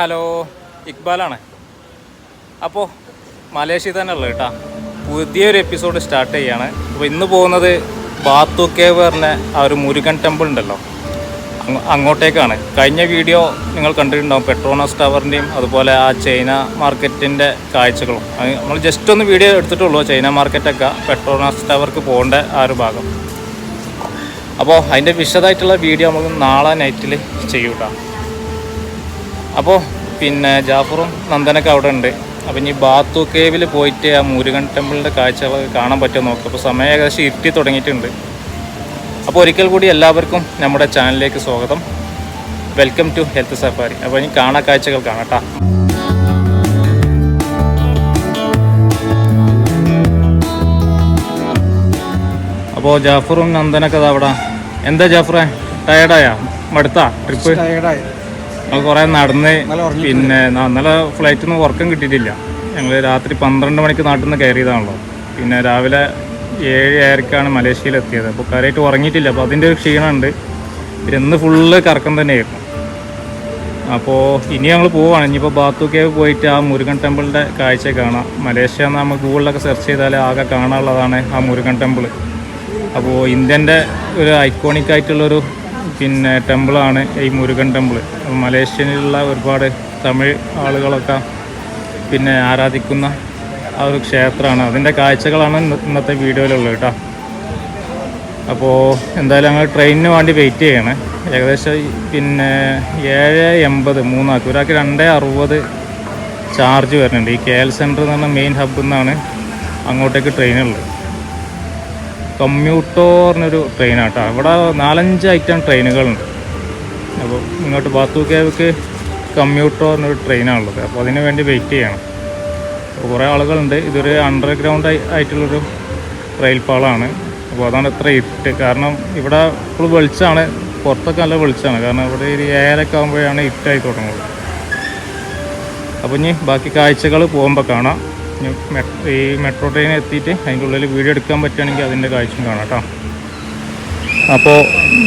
Hello ഇക്ബാലാണ്. അപ്പോൾ Malaysia തന്നെ ഉള്ളത് കേട്ടോ. പുതിയൊരു എപ്പിസോഡ് സ്റ്റാർട്ട് ചെയ്യാണ്. അപ്പോൾ ഇന്ന് പോകുന്നത് ബാത്തു കേവ് പറഞ്ഞ ആ ഒരു മുരുകൻ ടെമ്പിൾ ഉണ്ടല്ലോ. അങ്ങോട്ടേക്കാണ്. കഴിഞ്ഞ വീഡിയോ നിങ്ങൾ കണ്ടിട്ടുണ്ടാവും പെട്രോണസ് ടവറിന്റെയും അതുപോലെ ആ ചൈന മാർക്കറ്റിന്റെ കാഴ്ചകളും. നമ്മൾ ജസ്റ്റ് ഒന്ന് വീഡിയോ എടുത്തിട്ടുള്ളൂ ചൈന മാർക്കറ്റൊക്കെ പെട്രോണസ് ടവർക്ക് പോകേണ്ട ആ ഒരു ഭാഗം. അപ്പോൾ അതിന്റെ വിശദമായിട്ടുള്ള വീഡിയോ നമുക്ക് നാളെ നൈറ്റിൽ ചെയ്യൂട്ടാ. അപ്പോൾ പിന്നെ ജാഫറും നന്ദനൊക്കെ അവിടെ ഉണ്ട്. അപ്പം ഇനി ബാത്തു കേവിൽ പോയിട്ട് ആ മുരുകൻ ടെമ്പിളിന്റെ കാഴ്ചകൾ കാണാൻ പറ്റുമോ നോക്കുക അപ്പോൾ സമയം ഏകദേശം ഇരുട്ടി തുടങ്ങിയിട്ടുണ്ട്. അപ്പോൾ ഒരിക്കൽ കൂടി എല്ലാവർക്കും നമ്മുടെ ചാനലിലേക്ക് സ്വാഗതം. വെൽക്കം ടു ഹെൽത്ത് സഫാരി അപ്പോൾ ഇനി കാണാ കാഴ്ചകൾ കാണാം അപ്പോൾ ജാഫറും നന്ദനൊക്കെ അവിടെ. എന്താ ജാഫറെ? ടയർഡായാ മടുത്താ? ട്രിപ്പ് ടയർഡായി ഞങ്ങൾ കുറേ നടന്ന് പിന്നെ ഇന്നലെ ഫ്ലൈറ്റിൽ നിന്ന് ഉറക്കം കിട്ടിയിട്ടില്ല. ഞങ്ങൾ രാത്രി പന്ത്രണ്ട് മണിക്ക് നാട്ടിൽ നിന്ന് കയറിയതാണല്ലോ. പിന്നെ രാവിലെ ഏഴ് ഏഴരക്കാണ് മലേഷ്യയിൽ എത്തിയത്. അപ്പോൾ കാര്യമായിട്ട് ഉറങ്ങിയിട്ടില്ല. അപ്പോൾ അതിന്റെ ഒരു ക്ഷീണമുണ്ട്. പിന്നെ ഇന്ന് ഫുള്ള് കറക്കം തന്നെയായിരുന്നു. അപ്പോൾ ഇനി ഞങ്ങൾ പോവുകയാണ് ഇനിയിപ്പോൾ ബാത്തു കേവ് പോയിട്ട് ആ മുരുകൻ ടെമ്പിളിന്റെ കാഴ്ച കാണാം. മലേഷ്യ എന്ന് നമ്മൾ ഗൂഗിളിലൊക്കെ സെർച്ച് ചെയ്താൽ ആകെ കാണാനുള്ളതാണ് ആ മുരുകൻ ടെമ്പിൾ അപ്പോൾ ഇന്ത്യന്റെ ഒരു ഐക്കോണിക് ആയിട്ടുള്ളൊരു പിന്നെ ടെമ്പിളാണ് ഈ മുരുകൻ ടെമ്പിൾ മലേഷ്യയിലുള്ള ഒരുപാട് തമിഴ് ആളുകളൊക്കെ പിന്നെ ആരാധിക്കുന്ന ആ ഒരു ക്ഷേത്രമാണ്. അതിന്റെ കാഴ്ചകളാണ് ഇന്നത്തെ വീഡിയോയിലുള്ളത് കേട്ടോ. അപ്പോൾ എന്തായാലും ഞങ്ങൾ ട്രെയിനിന് വേണ്ടി വെയിറ്റ് ചെയ്യണേ. ഏകദേശം പിന്നെ ഏഴ് എൺപത് മൂന്നാക്ക് ഒരാൾക്ക് രണ്ട് അറുപത് ചാർജ് വരുന്നുണ്ട്. ഈ കെ എൽ സെന്റർ എന്ന് പറഞ്ഞ മെയിൻ ഹബ്ബിൽ നിന്നാണ് അങ്ങോട്ടേക്ക് ട്രെയിനുള്ളത്. കമ്മ്യൂട്ടോ പറഞ്ഞൊരു ട്രെയിനാട്ടോ ഇവിടെ നാലഞ്ച് ഐറ്റം ട്രെയിനുകളുണ്ട് അപ്പോൾ ഇങ്ങോട്ട് ബാത്തു കേവക്ക് കമ്മ്യൂട്ടോ പറഞ്ഞൊരു ട്രെയിനാണുള്ളത് അപ്പോൾ അതിന് വേണ്ടി വെയിറ്റ് ചെയ്യണം. അപ്പോൾ കുറേ ആളുകളുണ്ട്. ഇതൊരു അണ്ടർഗ്രൗണ്ട് ആയിട്ടുള്ളൊരു റെയിൽ പാളമാണ് അപ്പോൾ അതാണ് ഇത്ര ഇട്ട് കാരണം ഇവിടെ ഇപ്പോൾ വെളിച്ചമാണ്. പുറത്തൊക്കെ നല്ല വെളിച്ചമാണ്. കാരണം ഇവിടെ ഒരു ഏഴരൊക്കെ ആകുമ്പോഴാണ് ഇട്ടായി തുടങ്ങുന്നത്. അപ്പോൾ ഇനി ബാക്കി കാഴ്ചകൾ പോകുമ്പോൾ കാണാം. ഈ മെട്രോ ട്രെയിൻ എത്തിയിട്ട് അതിന്റെ ഉള്ളിൽ വീഡിയോ എടുക്കാൻ പറ്റുകയാണെങ്കിൽ അതിന്റെ കാഴ്ചയും കാണാം കേട്ടോ അപ്പോൾ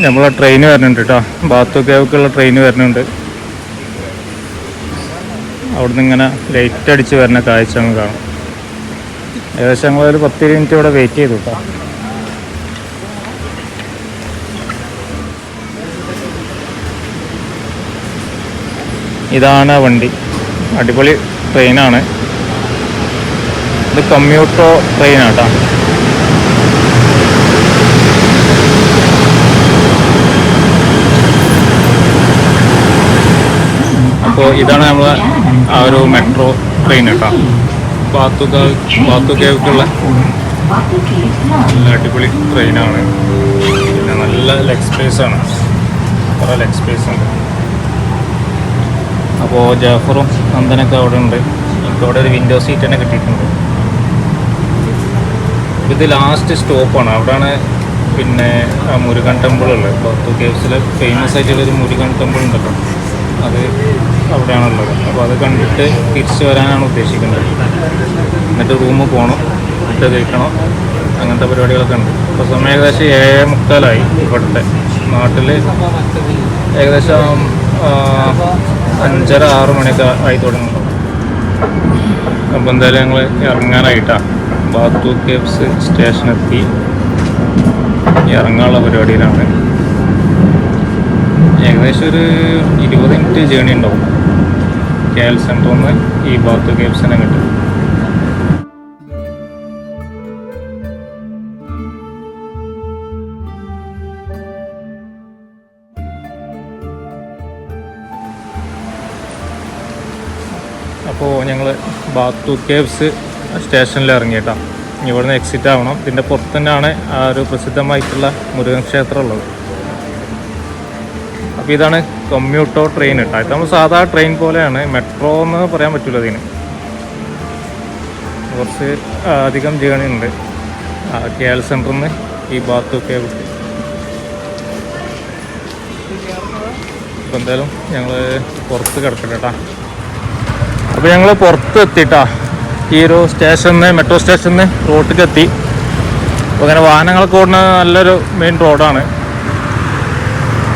നമ്മളെ ട്രെയിൻ വരുന്നുണ്ട് കേട്ടോ ബാത്തു കേവക്കുള്ള ട്രെയിൻ വരുന്നുണ്ട്. അവിടുന്ന് ഇങ്ങനെ ലൈറ്റ് അടിച്ച് വരുന്ന കാഴ്ച അങ്ങ് കാണാം. ഏകദേശം ഒരു പത്ത് മിനിറ്റ് ഇവിടെ വെയിറ്റ് ചെയ്തു കേട്ടോ ഇതാണ് വണ്ടി. അടിപൊളി ട്രെയിനാണ് ഇത് കമ്മ്യൂട്ടോ ട്രെയിനാണ് കേട്ടോ അപ്പോൾ ഇതാണ് നമ്മൾ ആ ഒരു മെട്രോ ട്രെയിൻ കേട്ടോ ബാത്തുക ബാത്തുകേക്കുള്ള നല്ല അടിപൊളി ട്രെയിനാണ് പിന്നെ നല്ല ലെഗ് സ്പേസ് ആണ്. കുറേ ലെഗ് സ്പേസ് ഉണ്ട്. അപ്പോൾ ജാഫറും നന്ദനൊക്കെ അവിടെ ഉണ്ട്. എനിക്ക് അവിടെ ഒരു വിൻഡോ സീറ്റ് തന്നെ കിട്ടിയിട്ടുണ്ട്. ഇത് ലാസ്റ്റ് സ്റ്റോപ്പാണ് അവിടെയാണ് പിന്നെ മുരുകൻ ടെമ്പിൾ ഉള്ളത്. ബാത്തു കേവ്സിലെ ഫേമസ് ആയിട്ടുള്ള ഒരു മുരുകൻ ടെമ്പിൾ ഉണ്ടല്ലോ അത് അവിടെയാണുള്ളത് അപ്പോൾ അത് കണ്ടിട്ട് തിരിച്ചു വരാനാണ് ഉദ്ദേശിക്കുന്നത്. എന്നിട്ട് റൂമ് പോകണം ഫുഡ് കഴിക്കണം അങ്ങനത്തെ പരിപാടികളൊക്കെ ഉണ്ട്. ഇപ്പോൾ സമയം ഏകദേശം ഏഴ് മുക്കാലായി ഇവിടുത്തെ. നാട്ടിൽ ഏകദേശം അഞ്ചര ആറ് മണിയൊക്കെ ആയി തുടങ്ങുന്നു. അപ്പോൾ എന്തായാലും ഞങ്ങൾ ഇറങ്ങാനായിട്ടാണ് ബാത്തു കേവ്സ് സ്റ്റേഷനെത്തി. ഇറങ്ങാനുള്ള പരിപാടിയിലാണ്. ഏകദേശം ഒരു ഇരുപത് മിനിറ്റ് ജേണി ഉണ്ടാവും. കെ എൽ സെന്ററിൽ നിന്ന് ഈ ബാത്തു കേബ്സിനെ കിട്ടും. അപ്പോൾ ഞങ്ങൾ ബാത്തു കേവ്സ് സ്റ്റേഷനിൽ ഇറങ്ങിയിട്ടാണ് ഇവിടുന്ന് എക്സിറ്റ് ആവണം. ഇതിന്റെ പുറത്ത് തന്നെയാണ് ആ ഒരു പ്രസിദ്ധമായിട്ടുള്ള മുരുകൻ ക്ഷേത്രം ഉള്ളത് അപ്പോൾ ഇതാണ് കമ്മ്യൂട്ടോ ട്രെയിൻ കേട്ടോ ഇത് നമ്മൾ സാധാ ട്രെയിൻ പോലെയാണ്. മെട്രോ എന്ന് പറയാൻ പറ്റില്ല ഇതിന് കുറച്ച് അധികം ജേണി ഉണ്ട്. കെ എൽ സെന്ററിൽ നിന്ന് ഈ ബാത്തൊക്കെ കിട്ടി അപ്പോൾ എന്തായാലും ഞങ്ങൾ പുറത്ത് കിടക്കട്ടെ കേട്ടോ അപ്പോൾ ഞങ്ങൾ പുറത്ത് എത്തിട്ടാ ഒരു സ്റ്റേഷനിൽ നിന്ന് മെട്രോ സ്റ്റേഷനിൽ നിന്ന് റോട്ടിലേക്ക് എത്തി അപ്പോൾ അങ്ങനെ വാഹനങ്ങളൊക്കെ ഓടുന്ന നല്ലൊരു മെയിൻ റോഡാണ്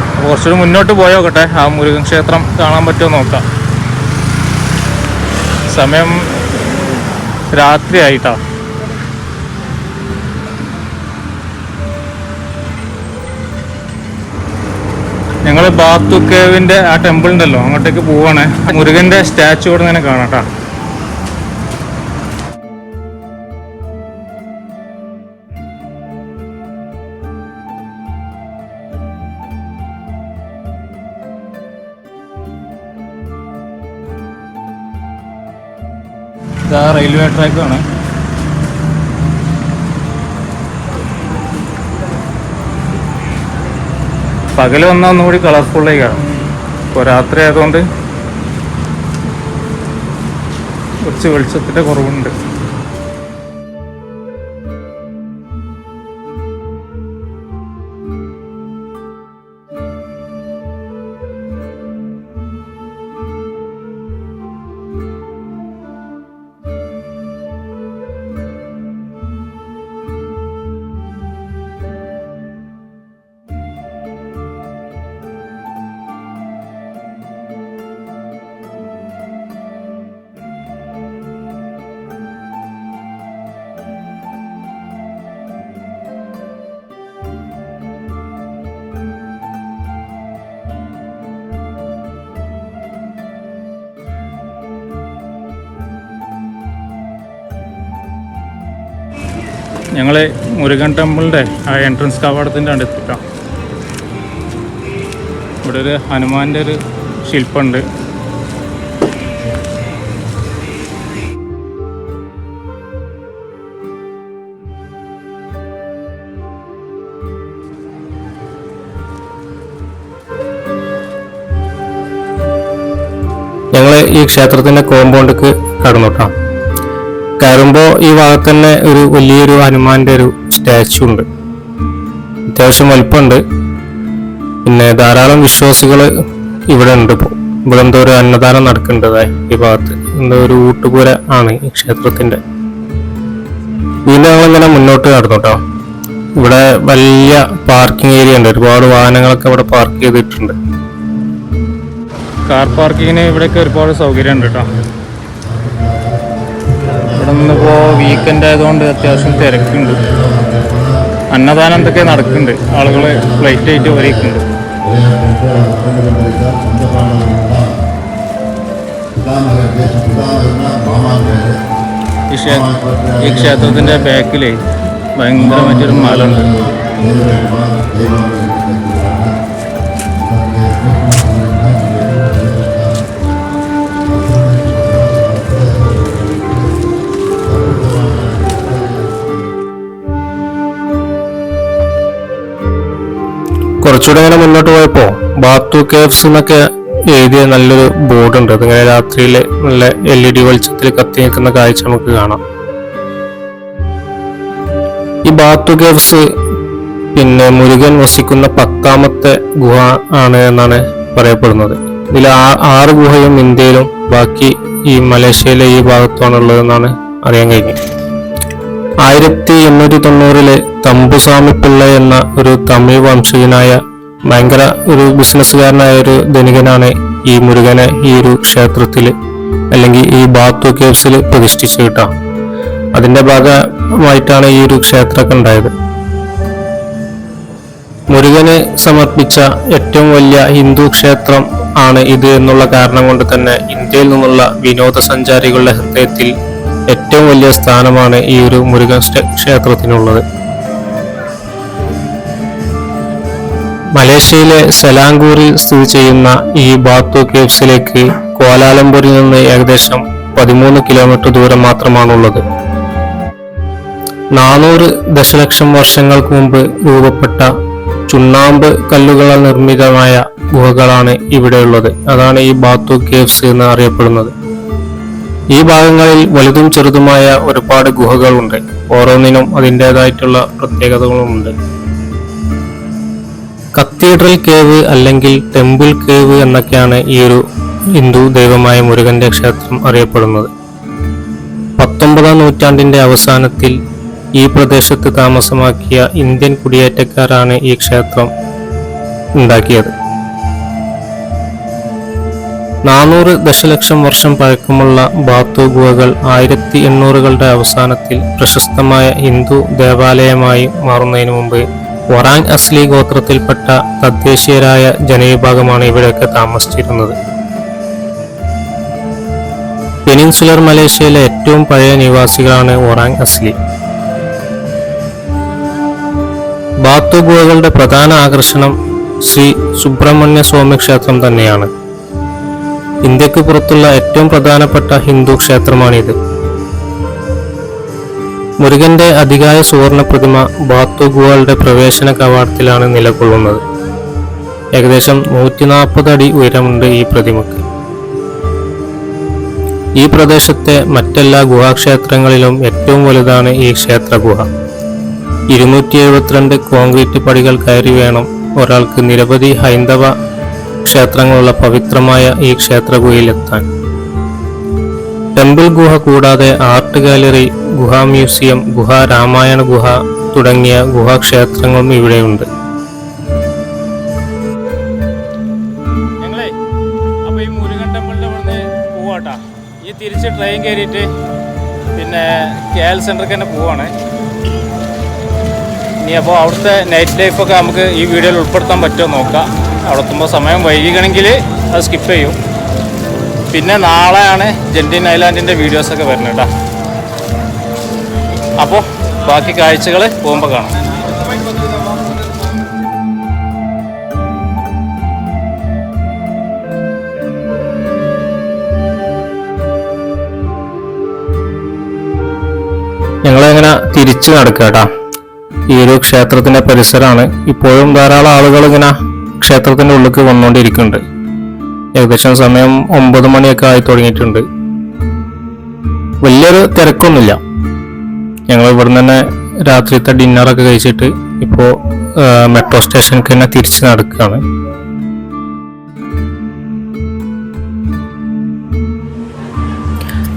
അപ്പോൾ കുറച്ചുകൂടി മുന്നോട്ട് പോയോക്കട്ടെ ആ മുരുകൻ ക്ഷേത്രം കാണാൻ പറ്റുമോ നോക്കാം. സമയം രാത്രി ആയിട്ടാ ഞങ്ങൾ ബാത്തു കേവിന്റെ ആ ടെമ്പിൾ ഉണ്ടല്ലോ അങ്ങോട്ടേക്ക് പോവാണ്. മുരുകന്റെ സ്റ്റാച്ചു ഇവിടെ നിന്ന് കാണാം ട്ടാ. റെയിൽവേ ട്രാക്കാണ്. പകൽ വന്നാൽ ഒന്നുകൂടി കളർഫുള്ളേക്കാണ് ഇപ്പോൾ രാത്രി ആയതുകൊണ്ട് കുറച്ച് വെളിച്ചത്തിന്റെ കുറവുണ്ട്. ഞങ്ങൾ മുരുകൻ ടെമ്പിളിന്റെ ആ എൻട്രൻസ് കവാടത്തിന്റെ അടുത്തിട്ടാണ് ഇവിടെ ഒരു ഹനുമാന്റെ ഒരു ശില്പമുണ്ട്. ഞങ്ങൾ ഈ ക്ഷേത്രത്തിന്റെ കോമ്പൗണ്ടിക്ക് കടന്നു കയറുമ്പോൾ ഈ ഭാഗത്ത് തന്നെ ഒരു വലിയൊരു ഹനുമാന്റെ ഒരു സ്റ്റാച്ചു ഉണ്ട്. അത്യാവശ്യം വലിപ്പമുണ്ട്. പിന്നെ ധാരാളം വിശ്വാസികൾ ഇവിടെ ഉണ്ട് ഇപ്പോൾ ഇവിടെ എന്തോ ഒരു അന്നദാനം നടക്കേണ്ടതായി ഈ ഭാഗത്ത്. എന്തോ ഒരു ഊട്ടുപുര ആണ് ഈ ക്ഷേത്രത്തിന്റെ. വീണ്ടും ഞങ്ങളിങ്ങനെ മുന്നോട്ട് നടന്നു കേട്ടോ ഇവിടെ വലിയ പാർക്കിംഗ് ഏരിയ ഉണ്ട്. ഒരുപാട് വാഹനങ്ങളൊക്കെ ഇവിടെ പാർക്ക് ചെയ്തിട്ടുണ്ട്. കാർ പാർക്കിങ്ങിന് ഇവിടെയൊക്കെ ഒരുപാട് സൗകര്യം ഉണ്ട് കേട്ടോ ഇവിടെ നിന്നിപ്പോൾ വീക്കെൻഡ് ആയതുകൊണ്ട് അത്യാവശ്യം തിരക്കുണ്ട്. അന്നദാനം എന്തൊക്കെ നടക്കുന്നുണ്ട്. ആളുകൾ ഫ്ലൈറ്റ് ആയിട്ട് വരയ്ക്കുന്നുണ്ട് ഈ ക്ഷേ ഈ ക്ഷേത്രത്തിന്റെ ബാക്കിലേ ഭയങ്കരമായിട്ടൊരു മല ഉണ്ട് കുറച്ചുകൂടെ ഇങ്ങനെ മുന്നോട്ട് പോയപ്പോ ബാത്തു കേവ്സ് എന്നൊക്കെ എഴുതിയ നല്ലൊരു ബോർഡ് ഉണ്ട് അതിങ്ങനെ രാത്രിയിൽ നല്ല എൽ ഇ ഡി വെളിച്ചത്തിൽ കത്തി നിൽക്കുന്ന കാഴ്ച നമുക്ക് കാണാം. ഈ ബാത്തു കേവ്സ് പിന്നെ മുരുകൻ വസിക്കുന്ന പത്താമത്തെ ഗുഹ ആണ് എന്നാണ് പറയപ്പെടുന്നത്. ഇതിൽ ആറ് ഗുഹയും ഇന്ത്യയിലും ബാക്കി ഈ മലേഷ്യയിലെ ഈ ഭാഗത്തുമാണുള്ളതെന്നാണ് അറിയാൻ കഴിഞ്ഞത്. ആയിരത്തി എണ്ണൂറ്റി തൊണ്ണൂറിൽ തമ്പുസ്വാമി പിള്ള എന്ന ഒരു തമിഴ് വംശീയനായ ഭയങ്കര ഒരു ബിസിനസ്സുകാരനായ ഒരു ധനികനാണ് ഈ മുരുകനെ ഈ ഒരു ക്ഷേത്രത്തിൽ അല്ലെങ്കിൽ ഈ ബാത്തു കേവ്സിൽ പ്രതിഷ്ഠിച്ചു കിട്ടാം. അതിന്റെ ഭാഗമായിട്ടാണ് ഈ ഒരു ക്ഷേത്രമൊക്കെ ഉണ്ടായത്. മുരുകന് സമർപ്പിച്ച ഏറ്റവും വലിയ ഹിന്ദു ക്ഷേത്രം ആണ് ഇത് എന്നുള്ള കാരണം കൊണ്ട് തന്നെ ഇന്ത്യയിൽ നിന്നുള്ള വിനോദസഞ്ചാരികളുടെ ഹൃദയത്തിൽ ഏറ്റവും വലിയ സ്ഥാനമാണ് ഈ ഒരു മുരുകൻ ക്ഷേ- ക്ഷേത്രത്തിനുള്ളത്. മലേഷ്യയിലെ സെലാങ്കൂറിൽ സ്ഥിതി ചെയ്യുന്ന ഈ ബാത്തു കേവ്സിലേക്ക് കോലാലംപൂരിൽ നിന്ന് ഏകദേശം പതിമൂന്ന് കിലോമീറ്റർ ദൂരം മാത്രമാണുള്ളത്. നാനൂറ് ദശലക്ഷം വർഷങ്ങൾക്ക് മുമ്പ് രൂപപ്പെട്ട ചുണ്ണാമ്പ് കല്ലുകളാൽ നിർമ്മിതമായ ഗുഹകളാണ് ഇവിടെയുള്ളത്. അതാണ് ഈ ബാത്തു കേവ്സ് എന്ന് അറിയപ്പെടുന്നത്. ഈ ഭാഗങ്ങളിൽ വലുതും ചെറുതുമായ ഒരുപാട് ഗുഹകളുണ്ട്. ഓരോന്നിനും അതിന്റെതായിട്ടുള്ള പ്രത്യേകതകളുമുണ്ട്. കത്തീഡ്രൽ കേവ് അല്ലെങ്കിൽ ടെമ്പിൾ കേവ് എന്നൊക്കെയാണ് ഈ ഒരു ഹിന്ദു ദൈവമായ മുരുകന്റെ ക്ഷേത്രം അറിയപ്പെടുന്നത്. പത്തൊമ്പതാം നൂറ്റാണ്ടിന്റെ അവസാനത്തിൽ ഈ പ്രദേശത്ത് താമസമാക്കിയ ഇന്ത്യൻ കുടിയേറ്റക്കാരാണ് ഈ ക്ഷേത്രം ഉണ്ടാക്കിയത്. നാനൂറ് ദശലക്ഷം വർഷം പഴക്കമുള്ള ബാത്തു ഗുഹകൾ ആയിരത്തി എണ്ണൂറുകളുടെ അവസാനത്തിൽ പ്രശസ്തമായ ഹിന്ദു ദേവാലയമായി മാറുന്നതിന് മുമ്പ് ഒറാങ് അസ്ലി ഗോത്രത്തിൽപ്പെട്ട തദ്ദേശീയരായ ജനവിഭാഗമാണ് ഇവിടെയൊക്കെ താമസിച്ചിരുന്നത്. പെനിൻസുലർ മലേഷ്യയിലെ ഏറ്റവും പഴയ നിവാസികളാണ് ഒറാങ് അസ്ലി. ബാത്തു ഗുഹകളുടെ പ്രധാന ആകർഷണം ശ്രീ സുബ്രഹ്മണ്യ സ്വാമി ക്ഷേത്രം തന്നെയാണ്. ഇന്ത്യയ്ക്ക് പുറത്തുള്ള ഏറ്റവും പ്രധാനപ്പെട്ട ഹിന്ദു ക്ഷേത്രമാണിത്. മുരുകന്റെ അധികായ സുവർണ പ്രതിമ ബാത്തു ഗുഹകളുടെ പ്രവേശന കവാടത്തിലാണ് നിലകൊള്ളുന്നത്. ഏകദേശം നൂറ്റി നാൽപ്പത് അടി ഉയരമുണ്ട് ഈ പ്രതിമക്ക്. ഈ പ്രദേശത്തെ മറ്റെല്ലാ ഗുഹാക്ഷേത്രങ്ങളിലും ഏറ്റവും വലുതാണ് ഈ ക്ഷേത്രഗുഹ. ഇരുന്നൂറ്റി എഴുപത്തിരണ്ട് കോൺക്രീറ്റ് പടികൾ കയറി വേണം ഒരാൾക്ക് നിരവധി ഹൈന്ദവ ക്ഷേത്രങ്ങളുള്ള പവിത്രമായ ഈ ക്ഷേത്ര ഗുഹയിലെത്താൻ ടെമ്പിൾ ഗുഹ കൂടാതെ ആർട്ട് ഗാലറി ഗുഹാ മ്യൂസിയം ഗുഹ രാമായണ ഗുഹ തുടങ്ങിയ ഗുഹാക്ഷേത്രങ്ങളും ഇവിടെയുണ്ട്. ഞങ്ങളെ അപ്പോൾ ഈ പോവാട്ടാ. തിരിച്ച് ട്രെയിൻ കയറിയിട്ട് പിന്നെ കെ എൽ സെന്ററിൽ തന്നെ പോവാണ്. ഇനി അപ്പോൾ അവിടുത്തെ നൈറ്റ് ലൈഫൊക്കെ നമുക്ക് ഈ വീഡിയോയിൽ ഉൾപ്പെടുത്താൻ പറ്റുമോ നോക്കാം. അവിടെ എത്തുമ്പോൾ സമയം വൈകിക്കണമെങ്കിൽ അത് സ്കിപ്പ് ചെയ്യും. പിന്നെ നാളെയാണ് ജെന്റിൻ ഐലാൻഡിന്റെ വീഡിയോസൊക്കെ വരുന്നത് കേട്ടോ. അപ്പോൾ ബാക്കി കാഴ്ചകൾ പോകുമ്പോൾ കാണാം. ഞങ്ങളെങ്ങനെ തിരിച്ചു നടക്കുക കേട്ടാ? ഈ ഒരു ക്ഷേത്രത്തിന്റെ പരിസരമാണ്. ഇപ്പോഴും ധാരാളം ആളുകൾ ഇങ്ങനെ ക്ഷേത്രത്തിന്റെ ഉള്ളിലേക്ക് വന്നുകൊണ്ടിരിക്കുന്നുണ്ട്. ഏകദേശം സമയം ഒമ്പത് മണിയൊക്കെ ആയി തുടങ്ങിയിട്ടുണ്ട്. വലിയൊരു തിരക്കൊന്നുമില്ല. ഞങ്ങൾ ഇവിടുന്ന് തന്നെ രാത്രിത്തെ ഡിന്നറൊക്കെ കഴിച്ചിട്ട് ഇപ്പോൾ മെട്രോ സ്റ്റേഷനിലേക്ക് തന്നെ തിരിച്ച് നടക്കുകയാണ്.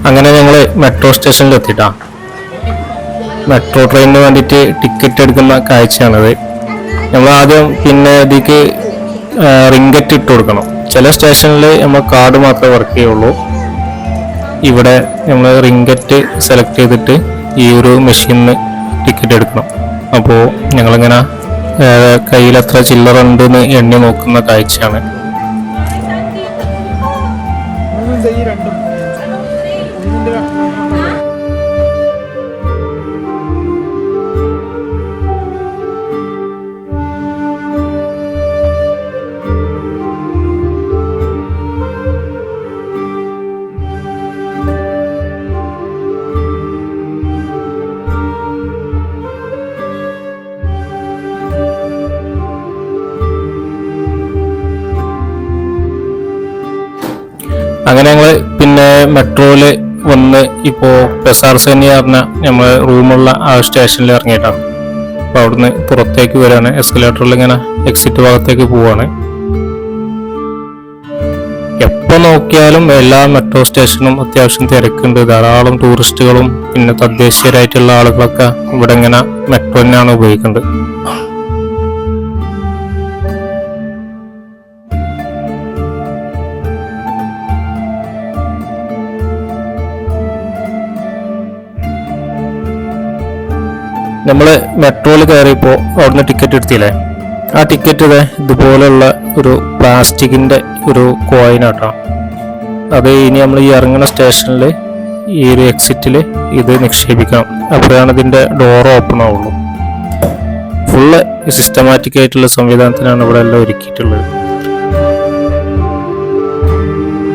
അങ്ങനെ ഞങ്ങൾ മെട്രോ സ്റ്റേഷനിൽ എത്തിയിട്ടാണ് മെട്രോ ട്രെയിനിന് വേണ്ടിയിട്ട് ടിക്കറ്റ് എടുക്കുന്ന കാഴ്ചയാണത്. നമ്മൾ ആദ്യം പിന്നെ ഇതിക്ക് റിങ്കറ്റ് ഇട്ട് കൊടുക്കണം. ചില സ്റ്റേഷനിൽ നമ്മൾ കാർഡ് മാത്രമേ വർക്ക് ചെയ്യുള്ളൂ. ഇവിടെ നമ്മൾ റിംഗറ്റ് സെലക്ട് ചെയ്തിട്ട് ഈ ഒരു മെഷീനിന് ടിക്കറ്റ് എടുക്കണം. അപ്പോൾ ഞങ്ങളിങ്ങനെ കയ്യിൽ എത്ര ചില്ലറ ഉണ്ടെന്ന് എണ്ണി നോക്കുന്ന കാഴ്ചയാണ്. അങ്ങനെ പിന്നെ മെട്രോയിൽ വന്ന് ഇപ്പോ പെസാർ സേനി പറഞ്ഞ നമ്മൾ റൂമുള്ള ആ സ്റ്റേഷനിൽ ഇറങ്ങിയിട്ടാണ്. അപ്പൊ അവിടുന്ന് പുറത്തേക്ക് വരികയാണ് എസ്കലേറ്ററിൽ ഇങ്ങനെ എക്സിറ്റ് ഭാഗത്തേക്ക് പോവാണ്. എപ്പോ നോക്കിയാലും എല്ലാ മെട്രോ സ്റ്റേഷനും അത്യാവശ്യം തിരക്കുണ്ട്. ധാരാളം ടൂറിസ്റ്റുകളും പിന്നെ തദ്ദേശീയരായിട്ടുള്ള ആളുകളൊക്കെ ഇവിടെ ഇങ്ങനെ മെട്രോ തന്നെയാണ് ഉപയോഗിക്കുന്നത്. നമ്മൾ മെട്രോയിൽ കയറിയപ്പോൾ അവിടുന്ന് ടിക്കറ്റ് എടുത്തില്ലേ? ആ ടിക്കറ്റ് ഇതേ ഇതുപോലുള്ള ഒരു പ്ലാസ്റ്റിക്കിന്റെ ഒരു കോയിനാട്ടോ അത് ഇനി നമ്മൾ ഈ ഇറങ്ങുന്ന സ്റ്റേഷനിൽ ഈ ഒരു എക്സിറ്റിൽ ഇത് നിക്ഷേപിക്കണം. അപ്പോഴാണ് ഇതിന്റെ ഡോർ ഓപ്പൺ ആവുള്ളൂ. ഫുള്ള് സിസ്റ്റമാറ്റിക് ആയിട്ടുള്ള സംവിധാനത്തിനാണ് ഇവിടെ എല്ലാം ഒരുക്കിയിട്ടുള്ളത്.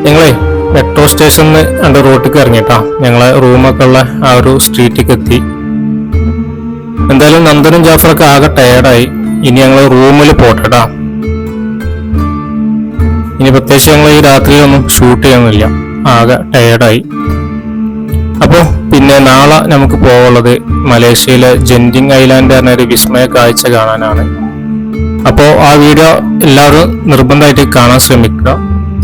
ഞങ്ങളെ മെട്രോ സ്റ്റേഷനിൽ എന്റെ റോട്ടിൽ ഇറങ്ങിയിട്ടാ ഞങ്ങളെ റൂമൊക്കെ ഉള്ള ആ ഒരു സ്ട്രീറ്റിലേക്ക് എത്തി. എന്തായാലും നന്ദനും ജാഫറൊക്കെ ആകെ ടയർഡായി ഇനി ഞങ്ങൾ റൂമിൽ പോട്ടടാ. ഇനി പ്രത്യേകിച്ച് ഞങ്ങൾ ഈ രാത്രിയിലൊന്നും ഷൂട്ട് ചെയ്യുന്നില്ല ആകെ ടയർഡായി അപ്പോ പിന്നെ നാളെ നമുക്ക് പോകുള്ളത് മലേഷ്യയിലെ ജെന്റിങ് ഐലാൻഡ് എന്ന ഒരു വിസ്മയ കാഴ്ച കാണാനാണ്. അപ്പോ ആ വീഡിയോ എല്ലാവരും നിർബന്ധമായിട്ട് കാണാൻ ശ്രമിക്കുക.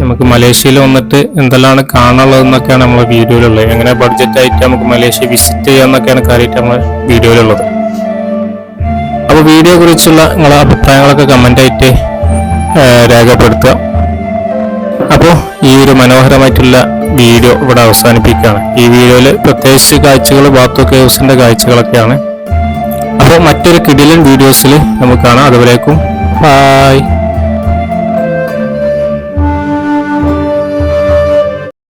നമുക്ക് മലേഷ്യയിൽ വന്നിട്ട് എന്തെല്ലാം കാണാനുള്ളതെന്നൊക്കെയാണ് നമ്മളെ വീഡിയോയിലുള്ളത്. എങ്ങനെ ബഡ്ജറ്റ് ആയിട്ട് നമുക്ക് മലേഷ്യ വിസിറ്റ് ചെയ്യാന്നൊക്കെയാണ് കാര്യമായിട്ട് നമ്മളെ വീഡിയോയിലുള്ളത്. വീഡിയോ കുറിച്ചുള്ള നിങ്ങളെ അഭിപ്രായങ്ങളൊക്കെ കമന്റായിട്ട് രേഖപ്പെടുത്തുക. അപ്പോൾ ഈ ഒരു മനോഹരമായിട്ടുള്ള വീഡിയോ ഇവിടെ അവസാനിപ്പിക്കുകയാണ്. ഈ വീഡിയോയിൽ പ്രത്യേകിച്ച് കാഴ്ചകൾ ബാത്തു കേസിന്റെ കാഴ്ചകളൊക്കെയാണ്. അപ്പോൾ മറ്റൊരു കിടിലൻ വീഡിയോസിൽ നമുക്ക് കാണാം. അതുവരേക്കും ബായ്.